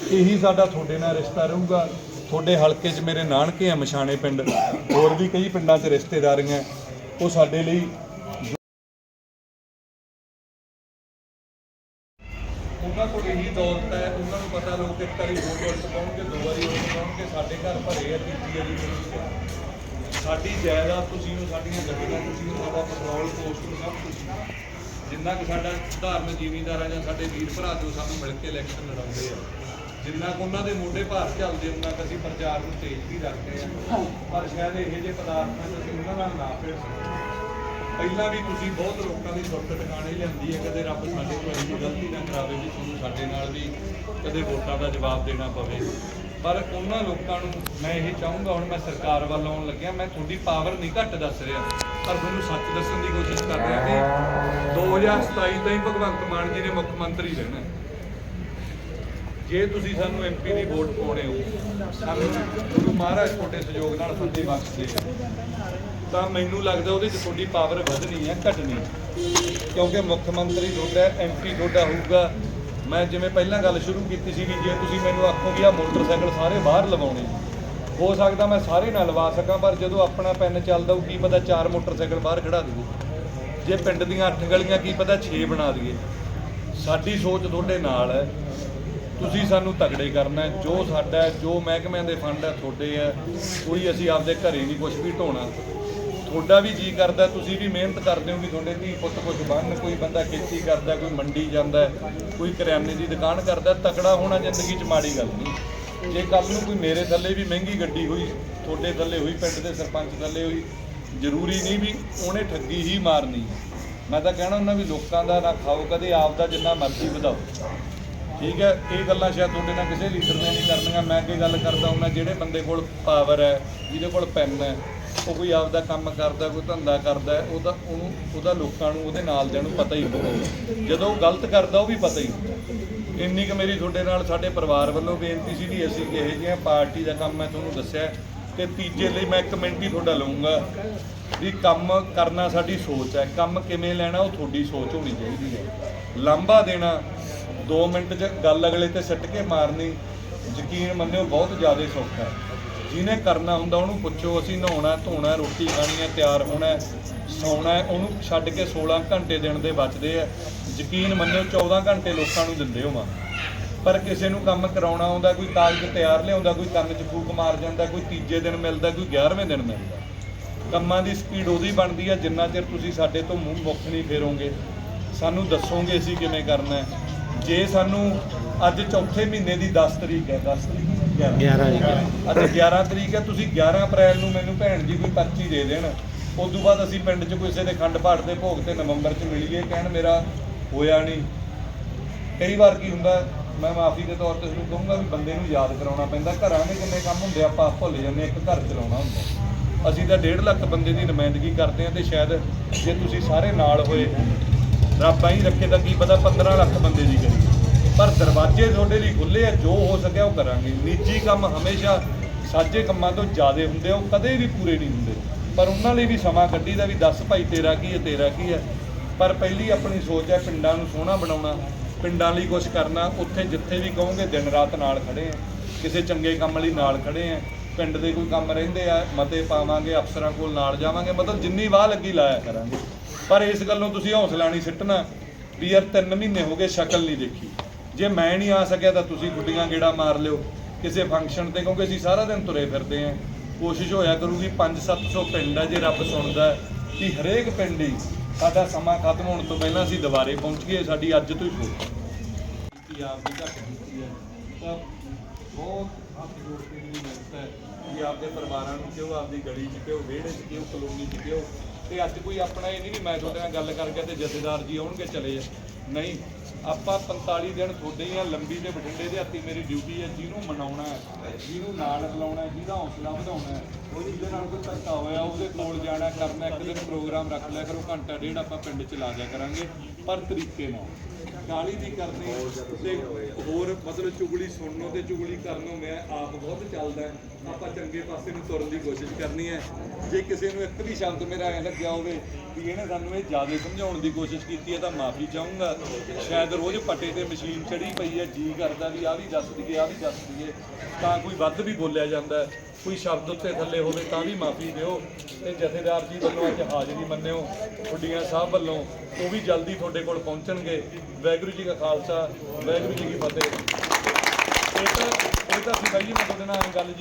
ਇਹੀ ਸਾਡਾ ਤੁਹਾਡੇ ਨਾਲ ਰਿਸ਼ਤਾ ਰਹੂਗਾ। ਤੁਹਾਡੇ ਹਲਕੇ 'ਚ ਮੇਰੇ ਨਾਨਕੇ ਆ ਮਸ਼ਾਣੇ ਪਿੰਡ। ਹੋਰ ਵੀ ਕਈ ਪਿੰਡਾਂ 'ਚ ਰਿਸ਼ਤੇਦਾਰੀਆਂ ਉਹ ਸਾਡੇ ਲਈ ਉਹਨਾਂ ਕੋਲ ਇਹੀ ਦੌਲਤ ਹੈ। ਉਹਨਾਂ ਨੂੰ ਪਤਾ ਲੋਕ ਇੱਕ ਵਾਰੀ ਵੋਟ ਉਲਟ ਪਾਉਣਗੇ, ਦੋ ਵਾਰੀ ਵੋਟ ਪਾਉਣਗੇ। ਸਾਡੇ ਘਰ ਭਰੇ ਆ, ਤੀਜੀ ਵਾਰੀ ਨਹੀਂ ਸਾਡੀ ਜਾਇਦਾਦ ਤੁਸੀਂ ਨੂੰ, ਸਾਡੀਆਂ ਗੱਡੀਆਂ ਤੁਸੀਂ ਨੂੰ, ਸਾਡਾ ਪੈਟਰੋਲ, ਪੋਸਟ ਸਭ ਕੁਝ ਜਿੰਨਾ ਕਿ ਸਾਡਾ ਧਾਰਮਿਕ ਜ਼ਿਮੀਂਦਾਰ ਆ ਜਾਂ ਸਾਡੇ ਵੀਰ ਭਰਾ ਜੋ ਸਾਨੂੰ ਮਿਲ ਕੇ ਇਲੈਕਸ਼ਨ ਲੜਾਉਂਦੇ ਆ ਜਿੰਨਾ ਕੁ ਉਹਨਾਂ ਦੇ ਮੋਢੇ ਭਾਰ ਚੱਲਦੇ ਉਹਨਾਂ ਕੁ ਅਸੀਂ ਪ੍ਰਚਾਰ ਨੂੰ ਤੇਜ਼ ਵੀ ਰੱਖਦੇ ਆ ਪਰ ਸ਼ਾਇਦ ਇਹੋ ਜਿਹੇ ਪਦਾਰਥਾਂ 'ਚ ਅਸੀਂ ਉਹਨਾਂ ਨਾਲ ਨਾ ਫਿਰ ਪਹਿਲਾਂ ਵੀ ਤੁਸੀਂ ਬਹੁਤ ਲੋਕਾਂ ਦੀ ਸੁੱਟ ਟਿਕਾਣੇ ਲਿਆਂਦੀ ਹੈ ਕਦੇ ਰੱਬ ਸਾਡੇ ਕੋਲ ਇੰਨੀ ਗਲਤੀ ਨਾ ਕਰਾਵੇ ਵੀ ਤੁਹਾਨੂੰ ਸਾਡੇ ਨਾਲ ਵੀ ਕਦੇ ਵੋਟਾਂ ਦਾ ਜਵਾਬ ਦੇਣਾ ਪਵੇ। ਪਰ ਉਹਨਾਂ ਲੋਕਾਂ ਨੂੰ ਮੈਂ ਇਹ ਚਾਹੂੰਗਾ ਹੁਣ ਮੈਂ ਸਰਕਾਰ ਵੱਲ ਆਉਣ ਲੱਗਿਆ ਮੈਂ ਤੁਹਾਡੀ ਪਾਵਰ ਨਹੀਂ ਘੱਟ ਦੱਸ ਰਿਹਾ। ਪਰ ਤੁਹਾਨੂੰ ਸੱਚ ਦੱਸਣ ਦੀ ਕੋਸ਼ਿਸ਼ ਕਰ ਰਿਹਾ ਕਿ 2027 ਤਾਈਂ ਭਗਵੰਤ ਮਾਨ ਜੀ ਨੇ ਮੁੱਖ ਮੰਤਰੀ ਰਹਿਣਾ। ਜੇ ਤੁਸੀਂ ਸਾਨੂੰ ਐਮਪੀ ਦੀ ਵੋਟ ਪਾਉਣੇ ਹੋ, ਸਾਨੂੰ ਗੁਰੂ ਮਹਾਰਾਜ ਤੁਹਾਡੇ ਸਹਿਯੋਗ ਨਾਲ ਫਤਿਹ ਬਖਸ਼ਦੇ ਤਾਂ ਮੈਨੂੰ ਲੱਗਦਾ ਉਹਦੇ 'ਚ ਤੁਹਾਡੀ ਪਾਵਰ ਵਧਣੀ ਹੈ, ਘਟਣੀ ਕਿਉਂਕਿ ਮੁੱਖ ਮੰਤਰੀ ਤੁਹਾਡਾ ਐਮਪੀ ਤੁਹਾਡਾ ਹੋਊਗਾ। ਮੈਂ ਜਿਵੇਂ ਪਹਿਲਾਂ ਗੱਲ ਸ਼ੁਰੂ ਕੀਤੀ ਸੀ ਵੀ ਜੇ ਤੁਸੀਂ ਮੈਨੂੰ ਆਖੋ ਵੀ ਆ ਮੋਟਰਸਾਈਕਲ ਸਾਰੇ ਬਾਹਰ ਲਵਾਉਣੇ ਹੋ ਸਕਦਾ ਮੈਂ ਸਾਰੇ ਨਾ ਲਵਾ ਸਕਾਂ, ਪਰ ਜਦੋਂ ਆਪਣਾ ਪੈਨ ਚੱਲਦਾ ਉਹ ਕੀ ਪਤਾ ਚਾਰ ਮੋਟਰਸਾਈਕਲ ਬਾਹਰ ਖੜਾ ਦਈਏ ਜੇ ਪਿੰਡ ਦੀਆਂ ਅੱਠ ਗਲੀਆਂ, ਕੀ ਪਤਾ 6 ਬਣਾ ਦਈਏ। ਸਾਡੀ ਸੋਚ ਤੁਹਾਡੇ ਨਾਲ ਹੈ। ਤੁਸੀਂ ਸਾਨੂੰ ਤਗੜੇ ਕਰਨਾ ਹੈ ਜੋ ਸਾਡਾ ਹੈ, ਜੋ ਮਹਿਕਮਿਆਂ ਦੇ ਫੰਡ ਹੈ ਤੁਹਾਡੇ ਹੈ। ਕੋਈ ਅਸੀਂ ਆਪਦੇ ਘਰੇ ਨਹੀਂ ਕੁਝ ਵੀ ਢੋਣਾ। ਤੁਹਾਡਾ ਵੀ ਜੀ ਕਰਦਾ ਤੁਸੀਂ ਵੀ ਮਿਹਨਤ ਕਰਦੇ ਹੋ ਵੀ ਤੁਹਾਡੇ ਧੀ ਪੁੱਤ ਕੁਝ ਬਣਨ। ਕੋਈ ਬੰਦਾ ਖੇਤੀ ਕਰਦਾ ਕੋਈ ਮੰਡੀ ਜਾਂਦਾ ਕੋਈ ਕਰਿਆਨੇ ਦੀ ਦੁਕਾਨ ਕਰਦਾ ਤਕੜਾ ਹੋਣਾ ਜ਼ਿੰਦਗੀ 'ਚ ਮਾੜੀ ਗੱਲ ਨਹੀਂ। ਜੇ ਕੱਲ ਨੂੰ ਕੋਈ ਮੇਰੇ ਥੱਲੇ ਵੀ ਮਹਿੰਗੀ ਗੱਡੀ ਹੋਈ ਤੁਹਾਡੇ ਥੱਲੇ ਹੋਈ ਪਿੰਡ ਦੇ ਸਰਪੰਚ ਥੱਲੇ ਹੋਈ ਜ਼ਰੂਰੀ ਨਹੀਂ ਵੀ ਉਹਨੇ ਠੱਗੀ ਹੀ ਮਾਰਨੀ ਹੈ। ਮੈਂ ਤਾਂ ਕਹਿਣਾ ਉਹਨਾਂ ਵੀ ਲੋਕਾਂ ਦਾ ਨਾ ਖਾਓ ਕਦੇ ਆਪ ਦਾ ਜਿੰਨਾ ਮਰਜ਼ੀ ਵਧਾਓ। ਠੀਕ ਹੈ, ਇਹ ਗੱਲਾਂ ਸ਼ਾਇਦ ਤੁਹਾਡੇ ਨਾਲ ਕਿਸੇ ਲੀਡਰ ਨੇ ਨਹੀਂ ਕਰਨੀਆਂ। ਮੈਂ ਅੱਗੇ ਗੱਲ ਕਰਦਾ ਹੁੰਦਾ ਜਿਹੜੇ ਬੰਦੇ ਕੋਲ ਪਾਵਰ ਹੈ, ਜਿਹਦੇ ਕੋਲ ਪੈਨ ਹੈ, ਉਹ ਕੋਈ ਆਪਦਾ ਕੰਮ ਕਰਦਾ, ਕੋਈ ਧੰਦਾ ਕਰਦਾ ਉਹਦਾ ਉਹਨੂੰ ਉਹਦਾ ਲੋਕਾਂ ਨੂੰ, ਉਹਦੇ ਨਾਲ ਦੇ ਨੂੰ ਪਤਾ ਹੀ ਹੁੰਦਾ। ਜਦੋਂ ਉਹ ਗਲਤ ਕਰਦਾ, ਉਹ ਵੀ ਪਤਾ ਹੀ ਹੁੰਦਾ। ਇੰਨੀ ਕੁ ਮੇਰੀ ਤੁਹਾਡੇ ਨਾਲ, ਸਾਡੇ ਪਰਿਵਾਰ ਵੱਲੋਂ ਬੇਨਤੀ ਸੀ ਵੀ ਅਸੀਂ ਇਹੋ ਜਿਹੇ ਪਾਰਟੀ ਦਾ ਕੰਮ ਮੈਂ ਤੁਹਾਨੂੰ ਦੱਸਿਆ ਤੇ ਤੀਜੇ ਲਈ ਮੈਂ ਇੱਕ ਮਿੰਟ ਹੀ ਤੁਹਾਡਾ ਲਵਾਂਗਾ ਵੀ ਕੰਮ ਕਰਨਾ ਸਾਡੀ ਸੋਚ ਹੈ। ਕੰਮ ਕਿਵੇਂ ਲੈਣਾ, ਉਹ ਤੁਹਾਡੀ ਸੋਚ ਹੋਣੀ ਚਾਹੀਦੀ ਹੈ। ਲਾਂਭਾ ਦੇਣਾ 2 ਮਿੰਟ 'ਚ ਗੱਲ ਅਗਲੇ ਤੇ ਸਿੱਟ ਕੇ ਮਾਰਨੀ, ਯਕੀਨ ਮੰਨਿਓ ਬਹੁਤ ਜ਼ਿਆਦਾ ਸੌਖਾ ਹੈ। ਜਿਹਨੇ ਕਰਨਾ ਹੁੰਦਾ ਉਹਨੂੰ ਪੁੱਛੋ, ਅਸੀਂ ਨਹਾਉਣਾ, ਧੋਣਾ, ਰੋਟੀ ਖਾਣੀ ਹੈ, ਤਿਆਰ ਹੋਣਾ ਸੌਣਾ ਉਹਨੂੰ ਛੱਡ ਕੇ 16 ਘੰਟੇ ਦਿਨ ਦੇ ਬਚਦੇ ਆ ਯਕੀਨ ਮੰਨਿਓ 14 ਘੰਟੇ ਲੋਕਾਂ ਨੂੰ ਦਿੰਦੇ ਹੋਵਾਂ। ਪਰ ਕਿਸੇ ਨੂੰ ਕੰਮ ਕਰਾਉਣਾ ਆਉਂਦਾ, ਕੋਈ ਕਾਗਜ਼ ਤਿਆਰ ਲਿਆਉਂਦਾ, ਕੋਈ ਕੰਨ 'ਚ ਫੂਕ ਮਾਰ ਜਾਂਦਾ, ਕੋਈ ਤੀਜੇ ਦਿਨ ਮਿਲਦਾ, ਕੋਈ 11ਵੇਂ ਦਿਨ ਮਿਲਦਾ। ਕੰਮਾਂ ਦੀ ਸਪੀਡ ਉਹਦੀ ਬਣਦੀ ਹੈ, ਜਿੰਨਾ ਚਿਰ ਤੁਸੀਂ ਸਾਡੇ ਤੋਂ ਮੂੰਹ ਮੁੱਖ ਨਹੀਂ ਫੇਰੋਗੇ। ਸਾਨੂੰ ਦੱਸੋਗੇ ਅਸੀਂ ਕਿਵੇਂ ਕਰਨਾ ਹੈ। ਜੇ ਸਾਨੂੰ ਅੱਜ ਚੌਥੇ ਮਹੀਨੇ ਦੀ 10 ਤਰੀਕ ਹੈ 10 ਤਰੀਕ 11 ਅੱਜ 11 ਤਰੀਕ ਹੈ ਤੁਸੀਂ 11 ਅਪ੍ਰੈਲ ਨੂੰ ਮੈਨੂੰ ਭੈਣ ਜੀ ਕੋਈ ਪਰਚੀ ਦੇ ਦੇਣ। ਉਸ ਤੋਂ ਬਾਅਦ ਅਸੀਂ ਪਿੰਡ 'ਚ ਕਿਸੇ ਦੇ ਖੰਡ ਪਾਠ ਦੇ ਭੋਗ ਤੇ ਨਵੰਬਰ 'ਚ ਮਿਲੀਏ ਕਹਿਣ ਮੇਰਾ ਹੋਇਆ ਨਹੀਂ। ਕਈ ਵਾਰ ਕੀ ਹੁੰਦਾ ਮੈਂ ਮਾਫੀ ਦੇ ਤੌਰ ਤੇ ਤੁਹਾਨੂੰ ਕਹੂੰਗਾ ਵੀ ਬੰਦੇ ਨੂੰ ਯਾਦ ਕਰਾਉਣਾ ਪੈਂਦਾ। ਘਰਾਂ ਦੇ ਕਿੰਨੇ ਕੰਮ ਹੁੰਦੇ ਆ, ਆਪਾਂ ਭੁੱਲ ਜਾਂਦੇ ਇੱਕ ਘਰ ਚਲਾਉਣਾ ਹੁੰਦਾ। ਅਸੀਂ ਤਾਂ 1.5 ਲੱਖ ਬੰਦੇ ਦੀ ਨੁਮਾਇੰਦਗੀ ਕਰਦੇ ਹਾਂ ਤੇ ਸ਼ਾਇਦ ਜੇ ਤੁਸੀਂ ਸਾਰੇ ਨਾਲ ਹੋਏ ਰੱਬ ਆਈ ਰੱਖੇ ਤਾਂ ਕੀ ਪਤਾ 15 ਲੱਖ ਬੰਦੇ ਦੀ ਕਰੀ। ਪਰ ਦਰਵਾਜ਼ੇ ਤੁਹਾਡੇ ਲਈ ਖੁੱਲੇ ਆ, ਜੋ ਹੋ ਸਕਿਆ ਉਹ ਕਰਾਂਗੇ। ਨਿੱਜੀ ਕੰਮ ਹਮੇਸ਼ਾ ਸਾਜੇ ਕੰਮਾਂ ਤੋਂ ਜ਼ਿਆਦਾ ਹੁੰਦੇ ਆ, ਉਹ ਕਦੇ ਵੀ ਪੂਰੇ ਨਹੀਂ ਹੁੰਦੇ। ਪਰ ਉਹਨਾਂ ਲਈ ਵੀ ਸਮਾਂ ਕੱਢੀ ਦਾ ਵੀ ਦੱਸ ਭਾਈ ਤੇਰਾ ਕੀ ਹੈ, ਤੇਰਾ ਕੀ ਹੈ। ਪਰ ਪਹਿਲੀ ਆਪਣੀ ਸੋਚ ਹੈ ਪਿੰਡਾਂ ਨੂੰ ਸੋਹਣਾ ਬਣਾਉਣਾ, ਪਿੰਡਾਂ ਲਈ ਕੁਝ ਕਰਨਾ, ਉੱਥੇ ਜਿੱਥੇ ਵੀ ਕਹੋਗੇ ਦਿਨ ਰਾਤ ਨਾਲ ਖੜੇ ਆ, ਕਿਸੇ ਚੰਗੇ ਕੰਮ ਲਈ ਨਾਲ ਖੜੇ ਆ। ਪਿੰਡ ਦੇ ਕੋਈ ਕੰਮ ਰਹਿੰਦੇ ਆ, ਮਤੇ ਪਾਵਾਂਗੇ, ਅਫਸਰਾਂ ਕੋਲ ਨਾਲ ਜਾਵਾਂਗੇ, ਮਤਲਬ ਜਿੰਨੀ ਵਾਹ ਲੱਗੀ ਲਾਇਆ ਕਰਾਂਗੇ। ਪਰ ਇਸ ਗੱਲੋਂ ਤੁਸੀਂ ਹੌਸਲਾ ਨਹੀਂ ਸਿੱਟਣਾ ਵੀ ਯਾਰ 3 ਮਹੀਨੇ ਹੋ ਗਏ ਸ਼ਕਲ ਨਹੀਂ ਦੇਖੀ। ਜੇ ਮੈਂ ਨਹੀਂ ਆ ਸਕਿਆ ਤਾਂ ਤੁਸੀਂ ਗੁੱਡੀਆਂ ਗੇੜਾ ਮਾਰ ਲਿਓ ਕਿਸੇ ਫੰਕਸ਼ਨ ਤੇ, ਕਿਉਂਕਿ ਅਸੀਂ ਸਾਰਾ ਦਿਨ ਤੁਰੇ ਫਿਰਦੇ ਆਂ ਕੋਸ਼ਿਸ਼ ਹੋਇਆ ਕਰੂਗੀ 5-700 ਪਿੰਡ ਆ ਜੇ ਰੱਬ ਸੁਣਦਾ ਕਿ ਹਰੇਕ ਪਿੰਡ ਹੀ ਸਾਡਾ ਸਮਾਂ ਖਤਮ ਹੋਣ ਤੋਂ ਪਹਿਲਾਂ ਅਸੀਂ ਦੁਬਾਰੇ ਪਹੁੰਚ ਗਏ, ਸਾਡੀ ਅੱਜ ਤੋਂ ਹੀ ਸੋਚ ਕੀਤੀ ਆਪ ਦੀ ਘੱਟ ਕੀਤੀ ਹੈ। ਤਾਂ ਬਹੁਤ ਹੱਥ ਜੋੜ ਕੇ ਜਿਹੜੀ ਮਿਹਨਤ ਹੈ ਕਿ ਆਪਦੇ ਪਰਿਵਾਰਾਂ ਨੂੰ ਕਿਉਂ ਆਪਦੀ ਗਲੀ 'ਚ ਕਿਉਂ ਵਿਹੜੇ 'ਚ ਕਿਉਂ ਕਲੋਨੀ 'ਚ ਕਿਉਂ ਤੇ ਅੱਜ ਕੋਈ ਆਪਣਾ ਇਹ ਨਹੀਂ ਵੀ ਮੈਂ ਤੁਹਾਡੇ ਨਾਲ ਗੱਲ ਕਰ ਗਿਆ ਤੇ ਜਥੇਦਾਰ ਜੀ ਆਉਣਗੇ ਚਲੇ ਜਾ। ਨਹੀਂ, ਆਪਾਂ 45 ਦਿਨ ਤੁਹਾਡੇ ਹੀ ਆ, ਲੰਬੀ ਤੇ ਬਠਿੰਡੇ ਦੇ ਹੱਥੀ ਮੇਰੀ ਡਿਊਟੀ ਹੈ ਜਿਹਨੂੰ ਮਨਾਉਣਾ ਹੈ, ਜਿਹਨੂੰ ਨਾਲ ਰਲਾਉਣਾ ਹੈ, ਜਿਹਦਾ ਹੌਸਲਾ ਵਧਾਉਣਾ ਹੈ, ਉਹ ਜਿਹਦੇ ਨਾਲ ਕੋਈ ਧੱਕਾ ਹੋਇਆ, ਉਹਦੇ ਕੋਲ ਜਾਣਾ, ਕਰਨਾ, ਇੱਕ ਦਿਨ ਪ੍ਰੋਗਰਾਮ ਰੱਖ ਲਿਆ ਕਰੋ, ਘੰਟਾ ਡੇਢ ਆਪਾਂ ਪਿੰਡ ਚ ਲਾ ਦਿਆ ਕਰਾਂਗੇ, ਪਰ ਤਰੀਕੇ ਨਾਲ। ਗਾਲੀ ਦੀ ਕਰਨੀ ਤੇ ਹੋਰ ਮਤਲਬ ਚੁਗਲੀ ਸੁਣਨੋਂ ਤੇ ਚੁਗਲੀ ਕਰਨੋਂ ਮੈਂ ਆਪ ਬਹੁਤ ਚੱਲਦਾ ਆਪਾਂ ਚੰਗੇ ਪਾਸੇ ਨੂੰ ਤੁਰਨ ਦੀ ਕੋਸ਼ਿਸ਼ ਕਰਨੀ ਹੈ। ਜੇ ਕਿਸੇ ਨੂੰ ਇੱਕ ਵੀ ਸ਼ਬਦ ਮੇਰਾ ਐ ਲੱਗਿਆ ਹੋਵੇ ਵੀ ਇਹਨੇ ਸਾਨੂੰ ਇਹ ਜ਼ਿਆਦਾ ਸਮਝਾਉਣ ਦੀ ਕੋਸ਼ਿਸ਼ ਕੀਤੀ ਹੈ ਤਾਂ ਮਾਫੀ ਚਾਹੂੰਗਾ। ਸ਼ਾਇਦ ਰੋਜ਼ ਪੱਟੇ ਤੇ ਮਸ਼ੀਨ ਚੜੀ ਪਈ ਹੈ, ਜੀ ਕਰਦਾ ਵੀ ਆ ਵੀ ਦੱਸ ਦਈਏ ਆ ਵੀ ਦੱਸ ਦਈਏ, ਤਾਂ ਕੋਈ ਵੱਧ ਵੀ ਬੋਲਿਆ ਜਾਂਦਾ ਕੋਈ ਸ਼ਬਦ ਉੱਤੇ ਥੱਲੇ ਹੋਵੇ ਤਾਂ ਵੀ ਮਾਫੀ ਦਿਓ ਤੇ ਜਥੇਦਾਰ ਜੀ ਵੱਲੋਂ ਅੱਜ ਹਾਜ਼ਰੀ ਮੰਨਿਓ ਖੁੱਡੀਆਂ ਸਾਹਿਬ ਵੱਲੋਂ, ਉਹ ਵੀ ਜਲਦੀ ਤੁਹਾਡੇ ਕੋਲ ਪਹੁੰਚਣਗੇ। ਵਾਹਿਗੁਰੂ ਜੀ ਕਾ ਖਾਲਸਾ, ਵਾਹਿਗੁਰੂ ਜੀ ਕੀ ਫਤਿਹ। ਇਹ ਤਾਂ ਇਹ ਤਾਂ ਸੀ ਬਾਈ ਜੀ, ਮੈਂ ਤੁਹਾਡੇ ਨਾਲ ਗੱਲ ਜੀ